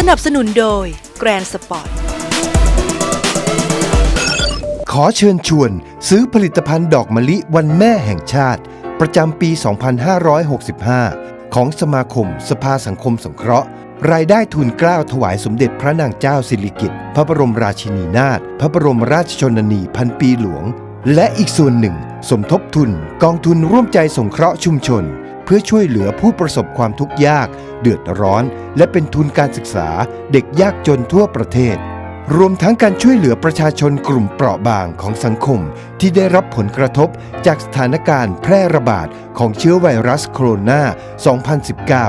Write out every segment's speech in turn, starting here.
สนับสนุนโดย Grand Sport ขอเชิญชวนซื้อผลิตภัณฑ์ดอกมะลิวันแม่แห่งชาติ ประจำปี 2565 ของสมาคม สภาสังคมสงเคราะห์ รายได้ทุนกล้าวถวายสมเด็จพระนางเจ้าสิริกิติ์พระบรมราชินีนาถพระบรมราชชนนีพันปีหลวง และอีกส่วนหนึ่ง สมทบทุนกองทุนร่วมใจสงเคราะห์ชุมชน เพื่อช่วยเหลือผู้ประสบความทุกข์ยาก เดือดร้อน และเป็นทุนการศึกษาเด็กยากจนทั่วประเทศ รวมทั้งการช่วยเหลือประชาชนกลุ่มเปราะบางของสังคม ที่ได้รับผลกระทบจากสถานการณ์แพร่ระบาดของเชื้อไวรัสโคโรนา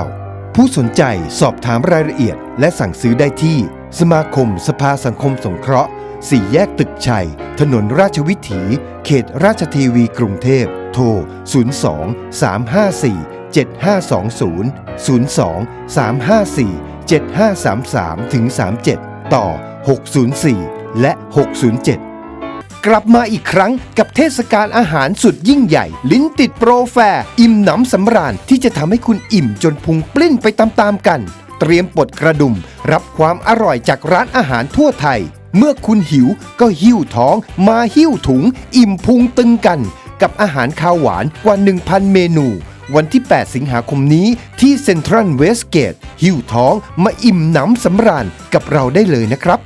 2019 ผู้สนใจสอบถามรายละเอียด และสั่งซื้อได้ที่ สมาคม สภาสังคมสงเคราะห์สี่แยกตึกชัย ถนนราชวิถี เขตราชเทีวีกรุงเทพ ทร 02 354 7520 02 354 7533ถึง37 ต่อ 604 และ 607 กลับมาอีกครั้งกับเทศกาลอาหารสุดยิ่งใหญ่ ลิ้นติดโปรแฟร์อิ่มหนำสำราญที่จะทำให้คุณอิ่มจนพุงปลิ้นไปตามๆกัน เตรียมปลดกระดุม รับความอร่อยจากร้านอาหารทั่วไทย เมื่อคุณหิวก็หิ้วท้อง มาหิ้วถุง อิ่มพุงตึงกัน กับอาหารข้าวหวานกว่า 1,000 เมนู วันที่ 8 สิงหาคมนี้ที่เซ็นทรัลเวสเกตหิวท้องมาอิ่มหนำสำราญกับเราได้เลยนะครับ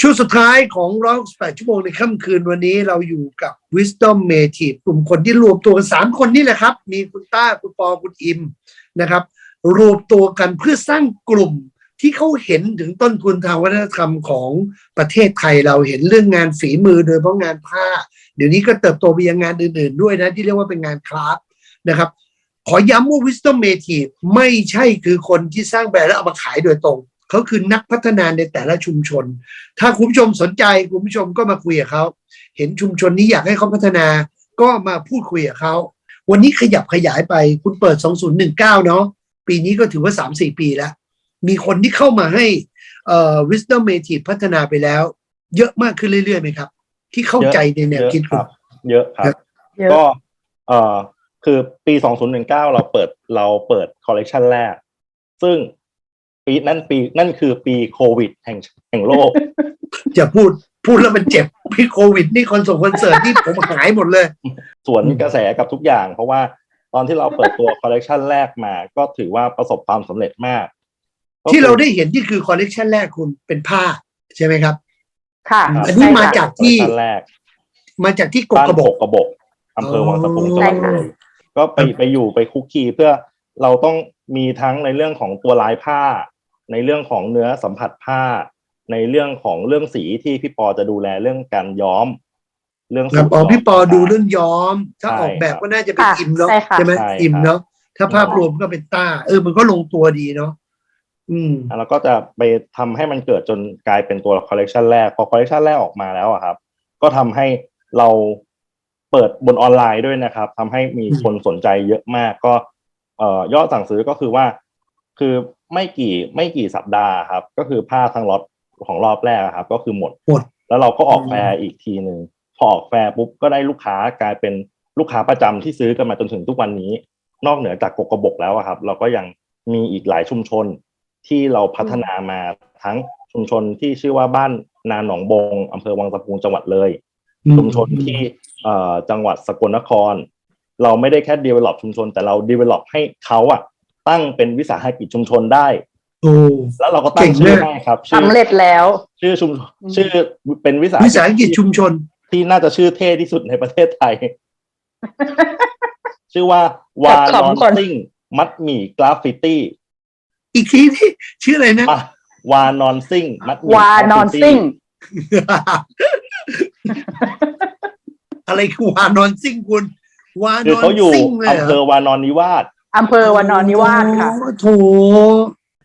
ช่วงสุดท้ายของร้อยแปดชั่วโมงในค่ำคืนวันนี้เราอยู่กับ Wisdom m a t i v e กลุ่มคนที่รวมตัวกันสามคนนี่แหละครับ มีคุณต้าคุณปอคุณอิมนะครับ รวมตัวกันเพื่อสร้างกลุ่มที่เขาเห็นถึงต้นทุนทางวัฒนธรรมของประเทศไทยเราเห็นเรื่องงานฝีมือโดยเฉพาะงานผ้า เดี๋ยวนี้ก็เติบโตไปยังงานอื่นๆด้วยนะ ที่เรียกว่าเป็นงานคราฟนะครับ ขอย้ำว่า Wisdom m a t i v e ไม่ใช่คือคนที่สร้างแบรนด์แล้วเอามาขายโดยตรง เขาคือนักพัฒนาในแต่ละชุมชน ถ้าคุณผู้ชมสนใจคุณผู้ชมก็มาคุยกับเขา เห็นชุมชนนี้อยากให้เขาพัฒนา ก็มาพูดคุยกับเขา วันนี้ขยับขยายไปคุณเปิด 2019 เนาะปีนี้ก็ถือว่า 3-4 ปีแล้ว มีคนที่เข้ามาให้เอ่อ wisdom m a t i v e พัฒนาไปแล้ว เยอะมากขึ้นเรื่อยๆไหมครับ ที่เข้าใจในแนวคิดเยอะคุคณรับเยอะครับเยอะก็เอ่อคือปี 2019 เราเปิดเราเปิดคอลเลกชันแรก ซึ่งปีนั่นปีนั่นคือปีโควิด แห่งแห่งโลก จะพูดพูดแล้วมันเจ็บพี่โควิด นี่คอนเสิร์ตคอนเสิร์ตนี่ผมหายหมดเลยสวนกระแสกับทุกอย่าง เพราะว่าตอนที่เราเปิดตัวคอลเลกชันแรกมา ก็ถือว่าประสบความสำเร็จมากก็คือที่เราได้เห็นที่คือคอลเลกชันแรกคุณเป็นผ้าใช่ไหมครับ ค่ะครับอันนี้มาใช่ค่ะจากที่คอลเลคชันแรกมาจากที่กกบ้านกระบบกก กระบกอำเภอวังสะพุงจังหใช่วัดค่ะเลยก็ไปไปอยู่ไปคุกคีเพื่อเราต้องมีทั้งในเรื่องของตัวลายผ้า ในเรื่องของเนื้อสัมผัสผ้า ในเรื่องของเรื่องสีที่พี่ปอจะดูแลเรื่องการย้อม เรื่องครับสูตร อ๋อย้มพี่ปอต่างๆดูเรื่องย้อม ถ้าใช่ออกแบบครับก็น่าจะเป็นค่ะอิมเนาะใช่ค่ะ ใช่ไหมใช่อิมครับเนาะถ้าภาพรวมก็เป็นต้า เออมันก็ลงตัวดีเนาะอืม แล้วก็จะไปทำให้มันเกิดจนกลายเป็นตัวคอลเลกชันแรก พอคอลเลกชันแรกออกมาแล้วอะครับ ก็ทำให้เราเปิดบนออนไลน์ด้วยนะครับทำให้มีคนสนใจเยอะมาก ก็เอ่อยอดสั่งซื้อก็คือว่า คือไม่กี่ไม่กี่สัปดาห์ครับ ก็คือผ้าทั้งล็อตของรอบแรกอะครับ ก็คือหมดหมดแล้วเราก็ออกอืมแฟร์อีกทีหนึ่งพอออกแฟร์ปุ๊บก็ได้ลูกค้ากลายเป็นลูกค้าประจำที่ซื้อกันมาจนถึงทุกวันนี้ นอกเหนือจากกกกระบกแล้วอะครับ เราก็ยังมีอีกหลายชุมชน ที่เราพัฒนามาทั้งชุมชนที่ชื่อว่าบ้านนาหนองบงอำเภอวังสะพุงจังหวัดเลย ชุมชนที่เอ่อจังหวัดสกลนคร เราไม่ได้แค่ develop ชุมชน แต่เรา develop ให้เขาอะตั้งเป็นวิสาหกิจชุมชนได้โอ้แล้วเราก็ตั้เก่งงชื่อมากให้ครับชื่อสำเร็จแล้ว ชื่อชุมอืมชื่อเป็นวิสาวิสาหกิจชุมชน ที่น่าจะชื่อเท่ที่สุดในประเทศไทย ชื่อว่าวาจัดนอนขำก่อนซิ่งมัดหมี่กราฟฟิตี้ อีกทีที่ชื่ออะไรนะ อะวานอนซิ่งมัดหมี่วานอนซิ่ง อะไรคือวานอนซิ่งคุณวาคือนอนเขาอยู่ซิ่งเลยอำเภอวานอนนิวาส อำเภอวานอนนิวาสค่ะโอ้โถ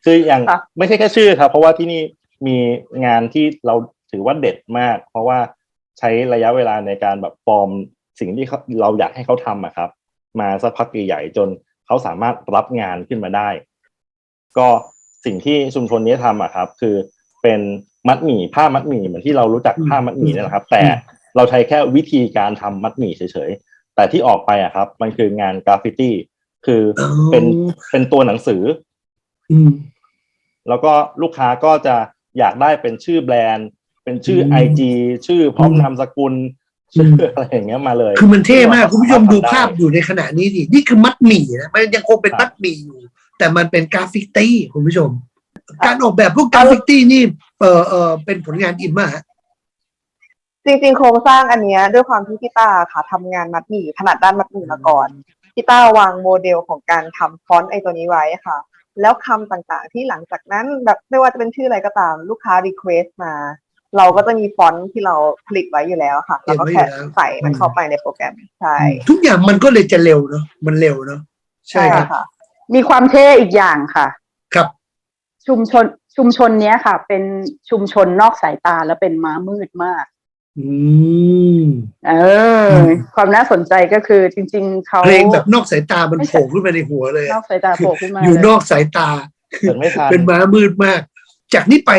คืออย่างค่ะ ไม่ใช่แค่ชื่อครับ เพราะว่าที่นี่มีงานที่เราถือว่าเด็ดมาก เพราะว่าใช้ระยะเวลาในการแบบฟอร์มสิ่งที่เขาเราอยากให้เขาทำอะครับ มาสักพักใหญ่ๆจนเขาสามารถรับงานขึ้นมาได้ ก็สิ่งที่ชุมชนนี้ทำอะครับ คือเป็นมัดหมี่ผ้ามัดหมี่เหมือนที่เรารู้จักผ้ามัดหมี่นี่แหละครับ แต่เราใช้แค่วิธีการทำมัดหมี่เฉยๆแต่ที่ออกไปอะครับ มันคืองานกราฟฟิตี้คือเป็นเป็นตัวหนังสือ อืมแล้วก็ลูกค้าก็จะอยากได้เป็นชื่อแบรนด์ เป็นชื่ออืมไอจีชื่อพร้อมอืมนามสกุลชื่ออะไรอย่างเงี้ยมาเลย คือมันเท่มาก คุณผู้ชมดูทำไภาพอยู่ในขณะนี้ดินี่คือมัดหมี่นะมันยังคงเป็นครับมัดหมี่อยู่ แต่มันเป็นกราฟิกตี้คุณผู้ชม การออกแบบพวกกราฟิกตี้นี่เออเออเป็นผลงานอิมมาฮะจริงๆโครงสร้างอันเนี้ยด้วยความที่พี่ต้าค่ะทำงานมัดหมี่ถนัดด้านมัดหมี่มาก่อนพี่ต้าวางโมเดลของการทำฟอนต์ไอตัวนี้ไว้ค่ะ แล้วคำต่างๆที่หลังจากนั้นแบบไม่ว่าจะเป็นชื่ออะไรก็ตามลูกค้ารีเควสมา เราก็จะมีฟอนต์ที่เราผลิตไว้อยู่แล้วค่ะแล้วก็แค่ใส่มันเข้าไปในโปรแกรมใช่ทุกอย่างมันก็เลยจะเร็วเนาะมันเร็วเนาะใช่ครับค่ะ มีความเท่อีกอย่างค่ะ ครับ ชุมชนชุมชนเนี้ยค่ะ เป็นชุมชนนอกสายตาและเป็นม้ามืดมาก อืมเอออืมความน่าสนใจก็คือจริง ๆเขาเพลงแบบนอกสายตามันโผล่ขึ้นมาในหัวเลยนอะอกสายตาโผล่ขึ้นมาอยู่เลยนอกสายตาเกิดไม่ทันเป็นม้ามืดมาก จากนี้ไป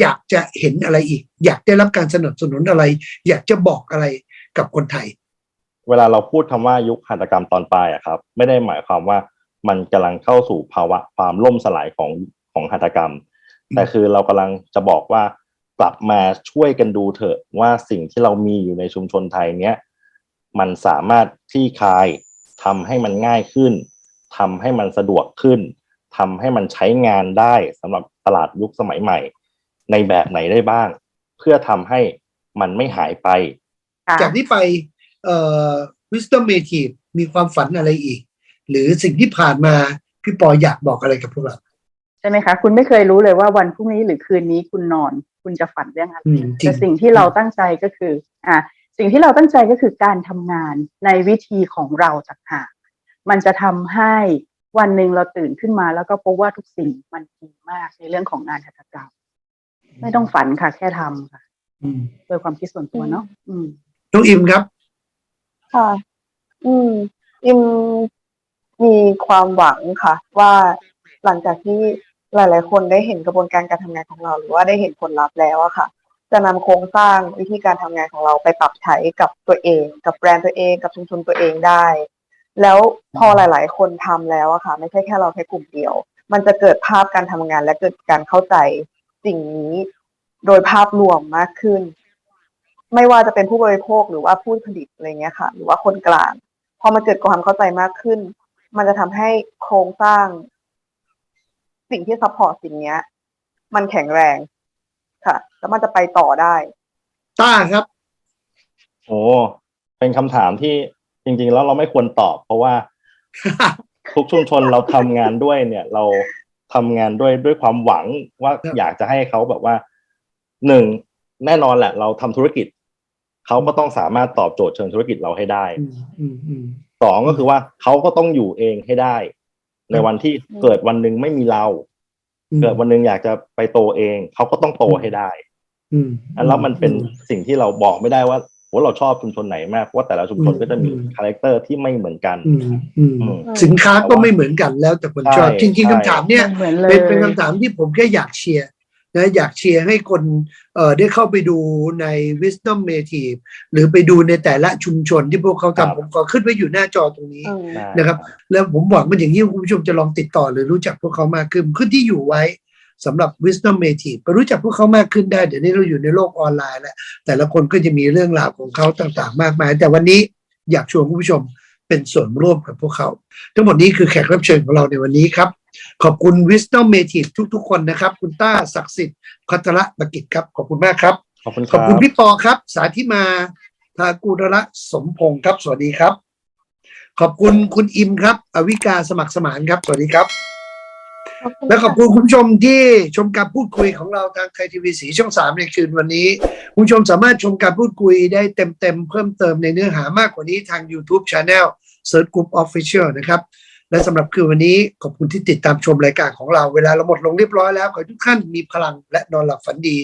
อยากจะเห็นอะไรอีก อยากได้รับการสนับสนุนอะไร อยากจะบอกอะไรกับคนไทย เวลาเราพูดคำว่ายุคหัตถกรรมตอนปลายอะครับ ไม่ได้หมายความว่า มันกำลังเข้าสู่ภาวะความล่มสลายของของหัตถกรรม แต่คือเรากำลังจะบอกว่ากลับมาช่วยกันดูเถอะว่าสิ่งที่เรามีอยู่ในชุมชนไทยเนี้ยมันสามารถคลี่คลายทำให้มันง่ายขึ้นทำให้มันสะดวกขึ้นทำให้มันใช้งานได้สำหรับตลาดยุคสมัยใหม่ ในแบบไหนได้บ้าง เพื่อทำให้มันไม่หายไปค่ะจากนี้ไปเอ่อ wisdom native มีความฝันอะไรอีก หรือสิ่งที่ผ่านมาพี่ปออยากบอกอะไรกับพวกเราใช่ไหมคะคุณไม่เคยรู้เลยว่าวันพรุ่งนี้หรือคืนนี้คุณนอน คุณจะฝันเรื่องอะไรอืมจริงแต่สิ่งที่เราตั้งใจก็คือ อะสิ่งที่เราตั้งใจก็คือการทำงานในวิธีของเราต่างหากมันจะทำให้วันหนึ่งเราตื่นขึ้นมา แล้วก็พบว่าทุกสิ่งมันดีมากในเรื่องของงานหัตถกรรมไม่ต้องฝันค่ะ แค่ทำค่ะอืมโดยความคิดส่วนตัวเนาะอืมน้องอิมครับ ค่ะ อืม อิม มีความหวังค่ะ ว่าหลังจากที่หลาย ๆ คนได้เห็นกระบวนการการทำงานของเรา หรือว่าได้เห็นผลลัพธ์แล้วอะค่ะ จะนำโครงสร้างวิธีการทำงานของเราไปปรับใช้กับตัวเอง กับแบรนด์ตัวเอง กับชุมชนตัวเองได้ แล้วพอหลาย ๆ คนทำแล้วอะค่ะ ไม่ใช่แค่เราแค่กลุ่มเดียว มันจะเกิดภาพการทำงานและเกิดการเข้าใจสิ่งนี้โดยภาพรวมมากขึ้น ไม่ว่าจะเป็นผู้บริโภคหรือว่าผู้ผลิตอะไรเงี้ยค่ะ หรือว่าคนกลางพอมันเกิดความเข้าใจมากขึ้น มันจะทำให้โครงสร้าง สิ่งที่ซัพพอร์ตสิ่งเนี้ย มันแข็งแรงค่ะ แล้วมันจะไปต่อได้ต้าครับโอ้เป็นคำถามที่จริง ๆ แล้วเราไม่ควรตอบ เพราะว่าทุกชุมชนเราทำงานด้วยเนี่ย เราทำงานด้วยด้วยความหวังว่าครับอยากจะให้เขาแบบว่าหนึ่งแน่นอนแหละ เราทำธุรกิจเขาก็ต้องสามารถตอบโจทย์เชิงธุรกิจเราให้ได้อืมอืมอืม สองก็คือว่าเขาก็ต้องอยู่เองให้ได้ ในวันที่เกิดวันหนึ่งไม่มีเราอืมเกิดวันหนึ่งอยากจะไปโตเองเขาก็ต้องโตให้ได้ อืมแล้วมันเป็นสิ่งที่เราบอกไม่ได้ว่าว่าเราชอบชุมชนไหนมากเพราะว่าแต่ละชุมชนอืมก็จะมีอืมคาแรคเตอร์ที่ไม่เหมือนกันอืมอืมอืมสินค้าก็ไม่เหมือนกันแล้วแต่คนชอบใช่จริงๆคำถามเนี่ยเหมือนเลเป็ยนเป็นคำถามที่ผมแค่อยากเชียร์ นะอยากเชียร์ให้คนเอ่อได้เข้าไปดูใน Wisdom Native หรือไปดูในแต่ละชุมชนที่พวกเขาครับ ทำผมขอขึ้นไว้อยู่หน้าจอตรงนี้อืมได้นะครับ แล้วผมหวังว่าอย่างนี้คุณผู้ชมจะลองติดต่อหรือรู้จักพวกเขามากขึ้นขึ้นที่อยู่ไว้สำหรับ Wisdom Native ไปรู้จักพวกเขามากขึ้นได้ เดี๋ยวนี้เราอยู่ในโลกออนไลน์แล้ว แต่ละคนก็จะมีเรื่องราวของเขาต่างๆ มากมาย แต่วันนี้อยากชวนคุณผู้ชมเป็นส่วนร่วมกับพวกเขา ทั้งหมดนี้คือแขกรับเชิญของเราในวันนี้ครับ ขอบคุณ Wisdom Native ทุกๆคนนะครับ คุณต้าศักดิ์สิทธิ์พัทระประกิจครับ ขอบคุณมากครับ ขอบคุณคขอบรับคุณพี่ปอครับ สาธิมาทากูรละสมพงศ์ครับ สวัสดีครับ ขอบคุณคุณอิมครับ อวิกาสมัครสมานครับ สวัสดีครับ และขอบคุณคุณผู้ชมที่ชมการพูดคุยของเราทางไทยทีวีสีช่องสามในคืนวันนี้ คุณผู้ชมสามารถชมการพูดคุยได้เต็มๆเพิ่มเติมในเนื้อหามากกว่านี้ทาง YouTube Channel Search Group Official นะครับ และสำหรับคืนวันนี้ขอบคุณที่ติดตามชมรายการของเราเวลาเราหมดลงเรียบร้อยแล้ว ขอให้ทุกท่านมีพลังและนอนหลับฝันดี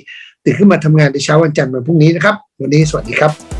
ตื่นขึ้นมาทำงานในเช้าวันจันทร์วันพรุ่งนี้นะครับ วันนี้สวัสดีครับ